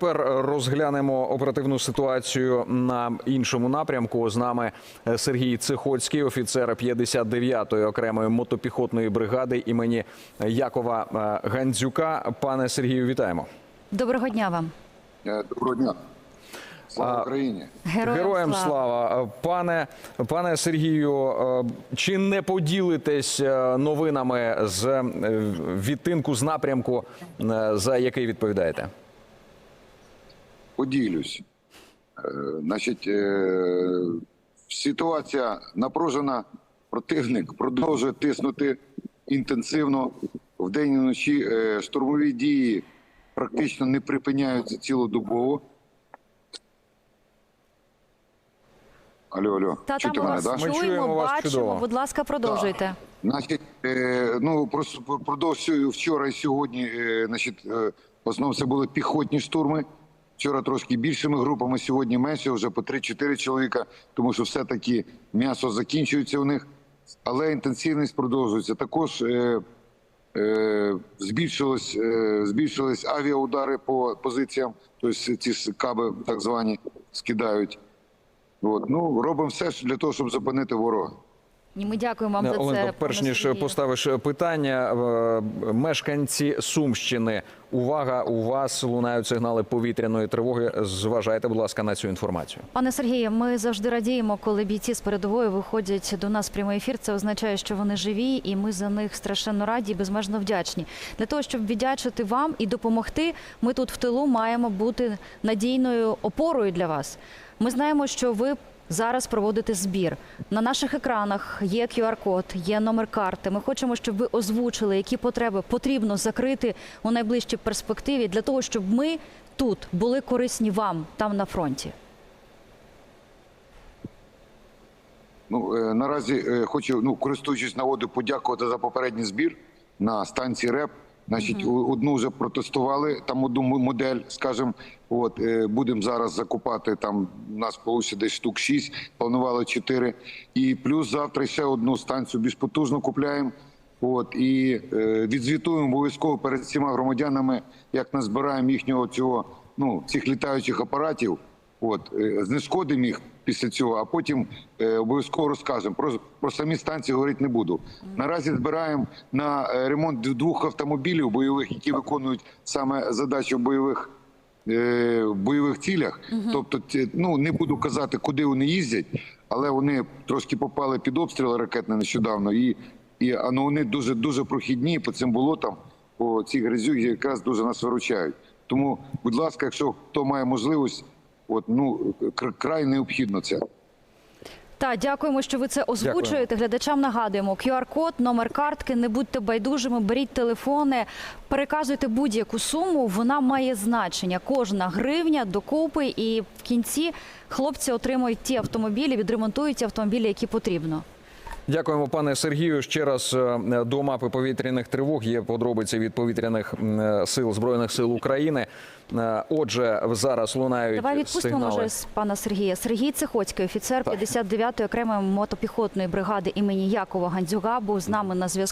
Тепер розглянемо оперативну ситуацію на іншому напрямку. З нами Сергій Цихоцький, офіцер 59-ї окремої мотопіхотної бригади імені Якова е, Гандзюка. Пане Сергію, вітаємо. Доброго дня вам. Е, Доброго дня. Слава Україні. Героям, Героям слава. слава, пане пане Сергію. е, Чи не поділитесь е, новинами з е, відтинку з напрямку, е, за який відповідаєте? Поділюсь. Е, Значить, е, ситуація напружена. Противник продовжує тиснути інтенсивно. Вдень і вночі Е, штурмові дії практично не припиняються цілодобово. Алло, алло, Та чути там мене, вас да? Ми чуємо, вас бачимо. чудово. Будь ласка, продовжуйте. Значить, е, ну просто впродовж вчора і сьогодні, е, значить, е, в основному це були піхотні штурми. Вчора трошки більшими групами, сьогодні менше, вже по 3-4 чоловіка, тому що все-таки м'ясо закінчується у них, але інтенсивність продовжується. Також е, е, збільшилось, е, збільшились авіаудари по позиціям, тобто ці каби так звані скидають. От. Ну, робимо все для того, щоб зупинити ворога. І ми дякуємо вам за Оленко, це. перш ніж поставиш питання, е, мешканці Сумщини. Увага! У вас лунають сигнали повітряної тривоги. Зважайте, будь ласка, на цю інформацію. Пане Сергію, ми завжди радіємо, коли бійці з передової виходять до нас в прямий ефір. Це означає, що вони живі, і ми за них страшенно раді і безмежно вдячні. Для того, щоб віддячити вам і допомогти, ми тут в тилу маємо бути надійною опорою для вас. Ми знаємо, що ви. Зараз проводите збір на наших екранах. Є QR-код, є номер карти. Ми хочемо, щоб ви озвучили, які потреби потрібно закрити у найближчій перспективі для того, щоб ми тут були корисні вам там на фронті. Ну е, наразі е, хочу, ну користуючись нагодою, подякувати за попередній збір на станції РЕП. Значить, у- одну вже протестували, там одну модель, скажімо, от е, будемо зараз закупати. Там у нас вийшло десь штук 6, планували 4. І плюс завтра ще одну станцію більш потужно купляємо. От і е, відзвітуємо обов'язково перед всіма громадянами, як назбираємо їхнього цього, ну цих літаючих апаратів. От е, знешкодимо їх після цього, а потім е, обов'язково розкажемо. Про, про самі станції говорити не буду. Наразі збираємо на е, ремонт двох автомобілів бойових, які виконують саме задачі в бойових. е, бойових цілях, тобто, ну не буду казати, куди вони їздять, але вони трошки попали під обстріл ракетний нещодавно, і, і ну, вони дуже дуже прохідні по цим болотам, по цій грязюгі якраз дуже нас виручають. Тому, будь ласка, якщо хто має можливість, от ну край необхідно це. Та дякуємо, що ви це озвучуєте. Глядачам нагадуємо QR-код, номер картки. Не будьте байдужими, беріть телефони, переказуйте будь-яку суму. Вона має значення. Кожна гривня докупи, і в кінці хлопці отримують ті автомобілі, відремонтують ті автомобілі, які потрібно. Дякуємо, пане Сергію. Ще раз е, до мапи повітряних тривог є подробиці від повітряних е, сил збройних сил України. Е, Отже, зараз лунають Давай відпустимо сигнали. може з пана Сергія. Сергій Цихоцький, офіцер 59-ї окремої мотопіхотної бригади імені Якова Гандзюга, був з нами на зв'язку.